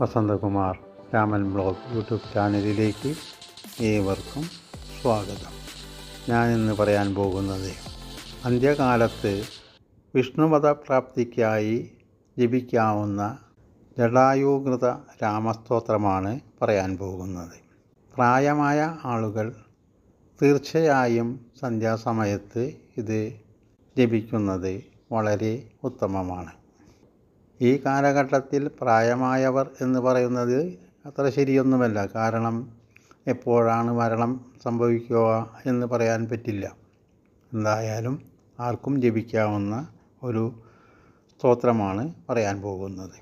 Vasanthakumar Raman blog YouTube ചാനലിലേക്ക് ഏവർക്കും സ്വാഗതം. ഞാനിന്ന് പറയാൻ പോകുന്നത് അന്ത്യകാലത്ത് വിഷ്ണുമത പ്രാപ്തിക്കായി ജപിക്കാവുന്ന ജടായുകൃത രാമസ്തോത്രമാണ് പറയാൻ പോകുന്നത്. പ്രായമായ ആളുകൾ തീർച്ചയായും സന്ധ്യാസമയത്ത് ഇത് ജപിക്കുന്നത് വളരെ ഉത്തമമാണ്. ഈ കാലഘട്ടത്തിൽ പ്രായമായവർ എന്ന് പറയുന്നത് അത്ര ശരിയൊന്നുമല്ല. കാരണം എപ്പോഴാണ് മരണം സംഭവിക്കുക എന്ന് പറയാൻ പറ്റില്ല. എന്തായാലും ആർക്കും ജപിക്കാവുന്ന ഒരു സ്തോത്രമാണ് പറയാൻ പോകുന്നത്.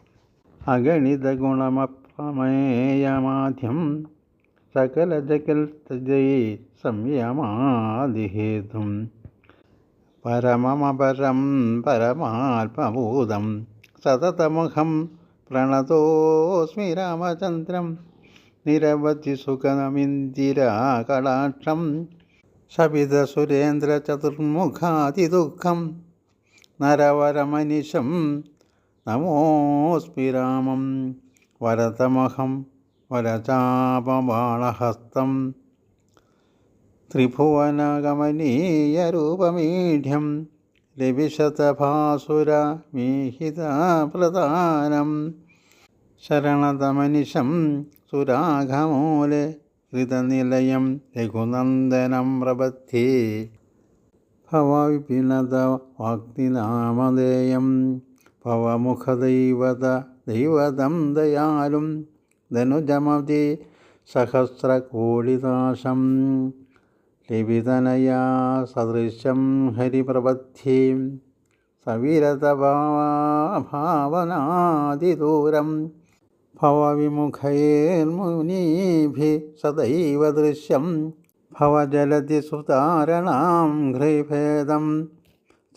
അഗണിത ഗുണമപ്രമേയമാദ്യം സകല ജഗൽ തജയേ സംയമാതിഹേതും പരമമപരം പരമാത്മഭൂതം സതതമുഖം പ്രണതോസ്മി രാമചന്ദ്രം നിരവധി സുഖമിന്ദിരാകടാക്ഷം ശപിതസുരേന്ദ്രചതുർമുഖാതിദുഃഖം നരവരമനിശം നമോസ്മി രാമം വരതമഹം വരചാപബാളഹസ്തം ത്രിഭുവനഗമനീയരൂപമീഢ്യം രവിശതഭാസുരമീഹിതപ്രധാനം ശരണതമനിശം സുരാഘമൂലെ ഹൃതനിലയം രഘുനന്ദനം പ്രബദ്ധേ ഭവവിപിനത വാഗ്നിനാമധേയം ഭവമുഖദൈവത ദൈവതം ദയാലും ധനുജമതി സഹസ്രകോടിനാശം ലിപിതനയാ സദൃശം ഹരിപ്രബദ്ധീം സവിരതഭാവനാതിദൂരം ഭവവിമുഖൈർമുനീഭി സദൈവ ദൃശ്യം ഭവജലതി സുതാരണാം ഘ്രൈഭേദം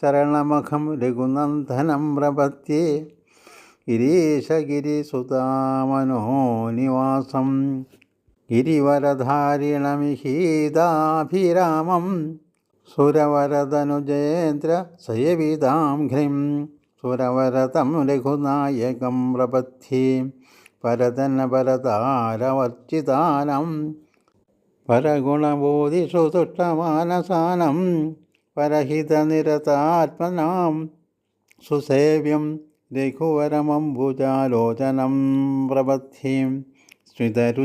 ചരണമഖം രഘുനന്ദനം പ്രപത്തി ഗിരീശഗിരിസുതാമനോ നിവാസം ഗിരിവരധാരിണമിഹീതാഭിരാമം സുരവരതനുജേന്ദ്ര സയവിതാം ഘ്രിം സുരവരതം രഘുനായകം പ്രപഥ്യേ പരതന പരതാരവർച്ചിതാനം പരഗുണബോധിഷു തുഷ്ടമാനസാനം പരഹിതനിരതാത്മനാം സുസേവ്യം രഘുവരമംബുജാലോചനം പ്രബദ്ധീം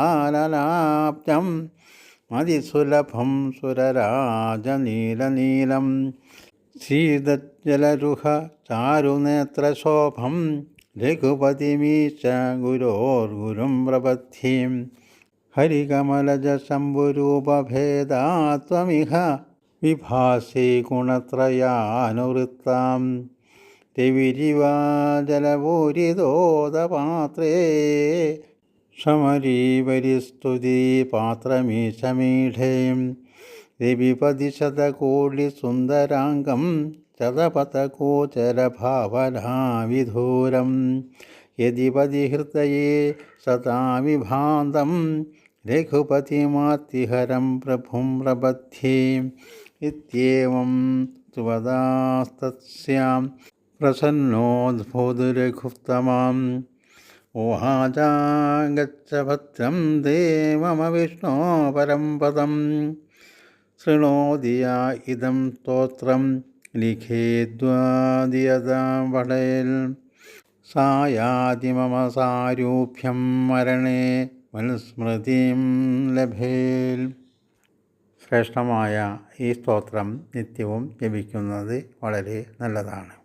സ്മിതരുചിരവികാസിതാനനാബ്ജം മതിസുലഭം സുരരാജനീലനീലം ശീതജലരുഹ ചാരുനേത്രശോഭം രഘുപതിമീശ ഗുരോർഗുരും പ്രബദ്ധിം ഹരികമലജശംഭുരൂപഭേദാത്വമിഹ വിഭാസി ഗുണത്രയാനുവൃത്താം രവിരിവാജലപൂരിതോദപാത്രേ സമരീവരിസ്തുതി പാത്രമീശമീഢേം രവിപതിശതകോടിസുന്ദരാംഗം ശതപഥഗോചരഭാവനാവിധൂരം. യതിപതി ഹൃദയേ സതാവിഭാന്തം രഘുപതിമാത്തിഹരം പ്രഭും പ്രബദ്ധീം. ഇത്യേവം സുവദാസ്തസ്യാം പ്രസന്നോദ്ഭൂതുരഘുത്തമാം ഊഹാജാഗച്ഛ ഭദ്രം ദേ മമ വിഷ്ണോ പരം പദം ശൃണോദിയ ഇതം സ്ത്രോത്രം ലിഖേദ്വാദിയതാം സായാതിമമ സായാതി മമ സാരൂഭ്യം മരണേ മനുസ്മൃതിം ലഭേൽ. ശ്രേഷ്ഠമായ ഈ സ്തോത്രം നിത്യവും ജപിക്കുന്നത് വളരെ നല്ലതാണ്.